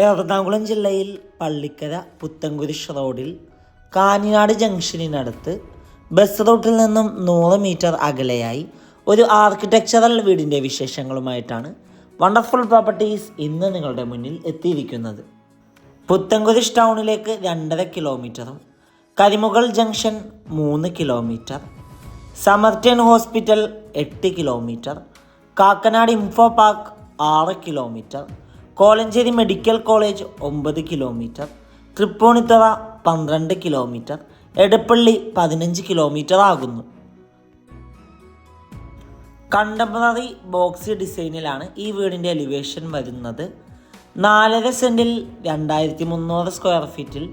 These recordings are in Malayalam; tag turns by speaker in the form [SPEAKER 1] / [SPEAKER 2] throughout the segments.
[SPEAKER 1] എറണാകുളം ജില്ലയിൽ പള്ളിക്കര പുത്തൻകുരിശ് റോഡിൽ കാഞ്ഞിനാട് ജംഗ്ഷനിനടുത്ത് ബസ് റൂട്ടിൽ നിന്നും നൂറ് മീറ്റർ അകലെയായി ഒരു ആർക്കിടെക്ചറൽ വീടിന്റെ വിശേഷങ്ങളുമായിട്ടാണ് വണ്ടർഫുൾ പ്രോപ്പർട്ടീസ് ഇന്ന് നിങ്ങളുടെ മുന്നിൽ എത്തിയിരിക്കുന്നത്. പുത്തൻകുരിശ് ടൗണിലേക്ക് രണ്ടര കിലോമീറ്ററും കരിമുകൾ ജംഗ്ഷൻ മൂന്ന് കിലോമീറ്റർ സമർത്യൻ ഹോസ്പിറ്റൽ എട്ട് കിലോമീറ്റർ കാക്കനാട് ഇൻഫോ പാർക്ക് ആറ് കിലോമീറ്റർ കോലഞ്ചേരി മെഡിക്കൽ കോളേജ് ഒമ്പത് കിലോമീറ്റർ തൃപ്പൂണിത്തറ പന്ത്രണ്ട് കിലോമീറ്റർ എടപ്പള്ളി പതിനഞ്ച് കിലോമീറ്റർ ആകുന്നു. കണ്ടംപററി ബോക്സ് ഡിസൈനിലാണ് ഈ വീടിന്റെ എലിവേഷൻ വരുന്നത്. നാലര സെന്റിൽ രണ്ടായിരത്തി മുന്നൂറ് സ്ക്വയർ ഫീറ്റിൽ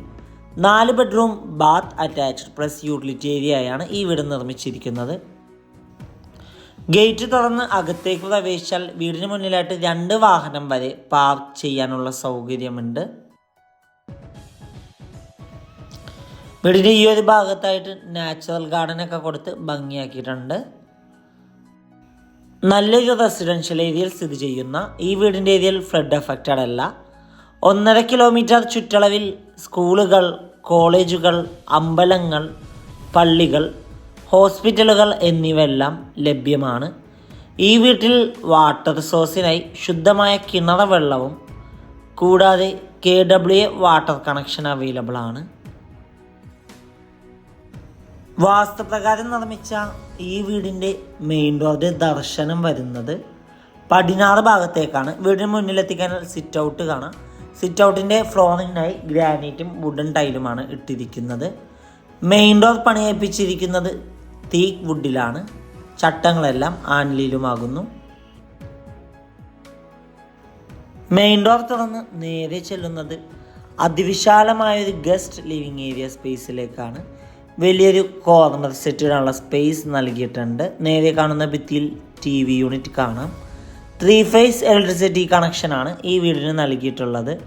[SPEAKER 1] നാല് bedroom bath attached plus utility ഏരിയയാണ് ഈ വീട് നിർമ്മിച്ചിരിക്കുന്നത്. ഗേറ്റ് തുറന്ന് അകത്തേക്ക് പ്രവേശിച്ചാൽ വീടിന് മുന്നിലായിട്ട് രണ്ട് വാഹനം വരെ പാർക്ക് ചെയ്യാനുള്ള സൗകര്യമുണ്ട്. വീടിന്റെ ഈ ഒരു ഭാഗത്തായിട്ട് നാച്ചുറൽ ഗാർഡൻ ഒക്കെ കൊടുത്ത് ഭംഗിയാക്കിയിട്ടുണ്ട്. നല്ലൊരു റെസിഡൻഷ്യൽ ഏരിയയിൽ സ്ഥിതി ചെയ്യുന്ന ഈ വീടിന്റെ ഏരിയയിൽ ഫ്ലഡ് അഫക്റ്റഡ് അല്ല ഒന്നര കിലോമീറ്റർ ചുറ്റളവിൽ സ്കൂളുകൾ കോളേജുകൾ അമ്പലങ്ങൾ പള്ളികൾ ഹോസ്പിറ്റലുകൾ എന്നിവയെല്ലാം ലഭ്യമാണ്. ഈ വീട്ടിൽ വാട്ടർ സോഴ്സിനായി ശുദ്ധമായ കിണർ വെള്ളവും കൂടാതെ K W A water connection available ആണ്. വാസ്തുപ്രകാരം നിർമ്മിച്ച ഈ വീടിന്റെ മെയിൻ ഡോറിന്റെ ദർശനം വരുന്നത് പടിഞ്ഞാറ് ഭാഗത്തേക്കാണ്. വീടിന് മുന്നിലെത്തിക്കാൻ സിറ്റ് ഔട്ട് കാണാം. സിറ്റ് ഔട്ടിന്റെ ഫ്ലോറിനായി ഗ്രാനൈറ്റും വുഡൻ ടൈലുമാണ് ഇട്ടിരിക്കുന്നത്. മെയിൻ ഡോർ പണിയേൽപ്പിച്ചിരിക്കുന്നത് തീക്ക് വുഡിലാണ് ചട്ടങ്ങളെല്ലാം ആൻലിയിലുമാകുന്നു മെയിൻ ഡോർ തുറന്ന് നേരെ ചെല്ലുന്നത് അതിവിശാലമായ ഒരു ഗസ്റ്റ് ലിവിങ് ഏരിയ സ്പേസിലേക്കാണ്. വലിയൊരു കോർണർ സെറ്റിനുള്ള സ്പേസ് നൽകിയിട്ടുണ്ട്. നേരെ കാണുന്ന ഭിത്തിയിൽ ടി വി യൂണിറ്റ് കാണാം. ത്രീ ഫേസ് ഇലക്ട്രിസിറ്റി കണക്ഷനാണ് ഈ വീടിന് നൽകിയിട്ടുള്ളത്.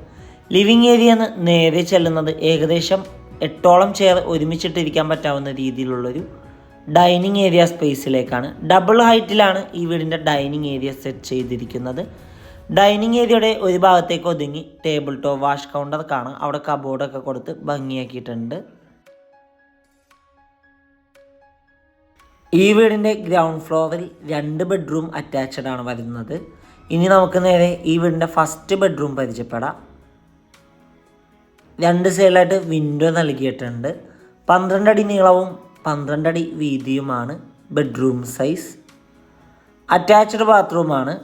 [SPEAKER 1] ലിവിങ് ഏരിയ എന്ന് നേരെ ചെല്ലുന്നത് ഏകദേശം എട്ടോളം ചെയർ ഒരുമിച്ചിട്ടിരിക്കാൻ പറ്റാവുന്ന രീതിയിലുള്ളൊരു ഡൈനിങ് ഏരിയ സ്പേസിലേക്കാണ്. ഡബിൾ ഹൈറ്റിലാണ് ഈ വീടിന്റെ ഡൈനിങ് ഏരിയ സെറ്റ് ചെയ്തിരിക്കുന്നത്. ഡൈനിങ് ഏരിയയുടെ ഒരു ഭാഗത്തേക്ക് ഒതുങ്ങി ടേബിൾ ടോപ്പ് വാഷ് കൗണ്ടർ കാണാം. അവിടെ കബോർഡൊക്കെ കൊടുത്ത് ഭംഗിയാക്കിയിട്ടുണ്ട്. ഈ വീടിന്റെ ഗ്രൗണ്ട് ഫ്ലോറിൽ രണ്ട് ബെഡ്റൂം അറ്റാച്ച്ഡ് ആണ് വരുന്നത്. ഇനി നമുക്ക് നേരെ ഈ വീടിന്റെ ഫസ്റ്റ് ബെഡ്റൂം പരിചയപ്പെടാം. രണ്ട് സൈഡിലായിട്ട് വിൻഡോ നൽകിയിട്ടുണ്ട്. പന്ത്രണ്ട് അടി നീളവും പന്ത്രണ്ട് അടി വീതിയുമാണ് ബെഡ്റൂം സൈസ്. അറ്റാച്ച്ഡ് ബാത്റൂമാണ്.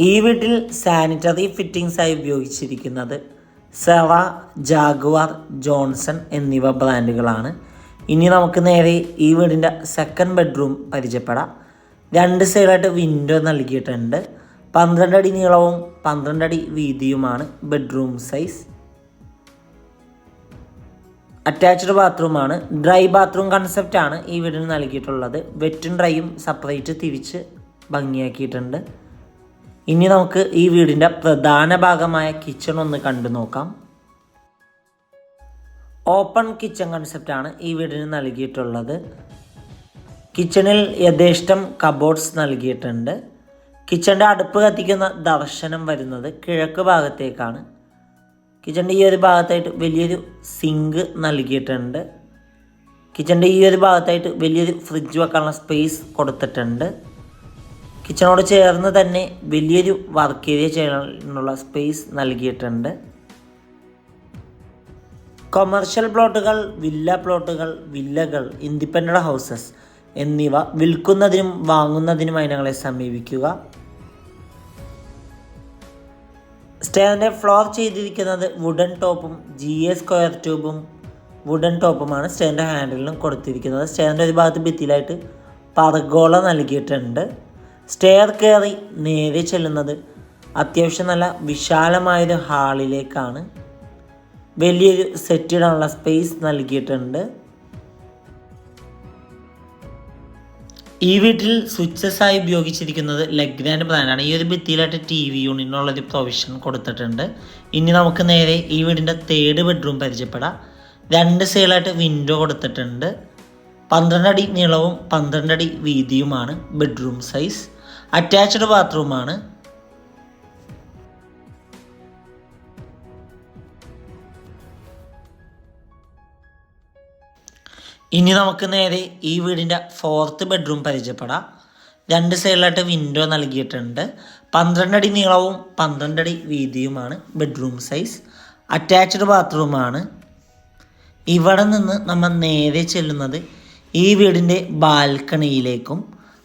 [SPEAKER 1] ഈ വീട്ടിൽ സാനിറ്ററി ഫിറ്റിംഗ്സ് ആയി ഉപയോഗിച്ചിരിക്കുന്നത് സെവ ജാഗ്വാർ ജോൺസൺ എന്നിവ ബ്രാൻഡുകളാണ്. ഇനി നമുക്ക് നേരെ ഈ വീടിന്റെ സെക്കൻഡ് ബെഡ്റൂം പരിചയപ്പെടാം. രണ്ട് സൈഡായിട്ട് വിൻഡോ നൽകിയിട്ടുണ്ട്. പന്ത്രണ്ട് അടി നീളവും പന്ത്രണ്ട് അടി വീതിയുമാണ് ബെഡ്റൂം സൈസ്. അറ്റാച്ച്ഡ് ബാത്റൂമാണ് ഡ്രൈ ബാത്റൂം കൺസെപ്റ്റാണ് ഈ വീടിന് നൽകിയിട്ടുള്ളത്. വെറ്റും ഡ്രൈയും സെപ്പറേറ്റ് തിരിച്ച് ഭംഗിയാക്കിയിട്ടുണ്ട്. ഇനി നമുക്ക് ഈ വീടിന്റെ പ്രധാന ഭാഗമായ കിച്ചൺ ഒന്ന് കണ്ടു നോക്കാം. ഓപ്പൺ കിച്ചൺ കൺസെപ്റ്റാണ് ഈ വീടിന് നൽകിയിട്ടുള്ളത്. കിച്ചണിൽ യഥേഷ്ടം കബോർഡ്സ് നൽകിയിട്ടുണ്ട്. കിച്ചണിന്റെ അടുപ്പ് കത്തിക്കുന്ന ദർശനം വരുന്നത് കിഴക്ക് ഭാഗത്തേക്കാണ്. കിച്ചണിന്റെ ഈ ഒരു ഭാഗത്തായിട്ട് വലിയൊരു സിങ്ക് നൽകിയിട്ടുണ്ട്. കിച്ചണിന്റെ ഈ ഒരു ഭാഗത്തായിട്ട് വലിയൊരു ഫ്രിഡ്ജ് വെക്കാനുള്ള സ്പേസ് കൊടുത്തിട്ടുണ്ട്. കിച്ചണോട് ചേർന്ന് തന്നെ വലിയൊരു വർക്ക് ഏരിയ ചെയ്യാനുള്ള സ്പേസ് നൽകിയിട്ടുണ്ട്. കൊമേർഷ്യൽ പ്ലോട്ടുകൾ വില്ല പ്ലോട്ടുകൾ വില്ലകൾ ഇൻഡിപെൻഡന്റ് ഹൗസസ് എന്നിവ വിൽക്കുന്നതിനും വാങ്ങുന്നതിനുമായി ഞങ്ങളെ സമീപിക്കുക. സ്റ്റേറിന്റെ ഫ്ലോർ ചെയ്തിരിക്കുന്നത് വുഡൻ ടോപ്പും ജി എ സ്ക്വയർ ട്യൂബും വുഡൻ ടോപ്പുമാണ് സ്റ്റേറിന്റെ ഹാൻഡിലിനും കൊടുത്തിരിക്കുന്നത്. സ്റ്റേറിന്റെ ഒരു ഭാഗത്ത് ഭിത്തിയിലായിട്ട് പർഗോള നൽകിയിട്ടുണ്ട്. സ്റ്റെയർ കയറി നേരെ ചെല്ലുന്നത് അത്യാവശ്യം നല്ല വിശാലമായൊരു ഹാളിലേക്കാണ് വലിയൊരു സെറ്റ് ഇടാനുള്ള സ്പേസ് നൽകിയിട്ടുണ്ട്. ഈ വീട്ടിൽ സ്വിച്ചസ് ആയി ഉപയോഗിച്ചിരിക്കുന്നത് ലെഗ് ഗ്രാൻഡ് പ്ലാനാണ് ഈ ഒരു ഭിത്തിയിലായിട്ട് ടി വി യൂണിറ്റിനുള്ളൊരു പ്രൊവിഷൻ കൊടുത്തിട്ടുണ്ട്. ഇനി നമുക്ക് നേരെ ഈ വീടിന്റെ തേർഡ് ബെഡ്റൂം പരിചയപ്പെടാം. രണ്ട് സൈഡിലായിട്ട് വിൻഡോ കൊടുത്തിട്ടുണ്ട്. പന്ത്രണ്ട് അടി നീളവും പന്ത്രണ്ട് അടി വീതിയുമാണ് ബെഡ്റൂം സൈസ് അറ്റാച്ച്ഡ് ബാത്റൂമാണ് ഇനി നമുക്ക് നേരെ ഈ വീടിന്റെ ഫോർത്ത് ബെഡ്റൂം പരിചയപ്പെടാം. രണ്ട് സൈഡിലായിട്ട് വിൻഡോ നൽകിയിട്ടുണ്ട്. പന്ത്രണ്ട് അടി നീളവും പന്ത്രണ്ട് അടി വീതിയുമാണ് ബെഡ്റൂം സൈസ് അറ്റാച്ച്ഡ് ബാത്റൂമാണ് ഇവിടെ നിന്ന് നമ്മൾ നേരെ ചെല്ലുന്നത് ഈ വീടിന്റെ ബാൽക്കണിയിലേക്കും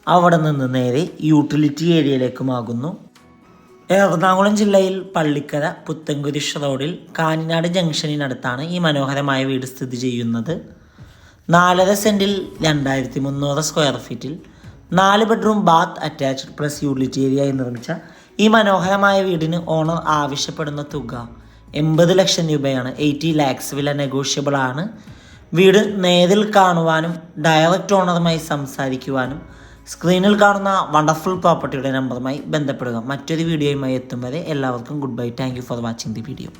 [SPEAKER 1] അവിടെ നിന്ന് നേരെ യൂട്ടിലിറ്റി ഏരിയയിലേക്കുമാകുന്നു എറണാകുളം ജില്ലയിൽ പള്ളിക്കര പുത്തൻകുരിശ് റോഡിൽ കാഞ്ഞാട് ജംഗ്ഷനിനടുത്താണ് ഈ മനോഹരമായ വീട് സ്ഥിതി ചെയ്യുന്നത്. നാലര സെന്റിൽ രണ്ടായിരത്തി മുന്നൂറ് സ്ക്വയർ ഫീറ്റിൽ നാല് bedroom bath attached plus utility ഏരിയയായി നിർമ്മിച്ച ഈ മനോഹരമായ വീടിന് ഓണർ ആവശ്യപ്പെടുന്ന തുക എൺപത് ലക്ഷം രൂപയാണ്. എയ്റ്റി ലാക്സ് വില നെഗോഷ്യബിൾ ആണ്. വീട് നേരിൽ കാണുവാനും ഡയറക്റ്റ് ഓണറുമായി സംസാരിക്കുവാനും സ്ക്രീനിൽ കാണുന്ന വണ്ടർഫുൾ പ്രോപ്പർട്ടിയുടെ നമ്പറുമായി ബന്ധപ്പെടുക. മറ്റൊരു വീഡിയോയുമായി എത്തും വരെ എല്ലാവർക്കും good bye thank for watching the video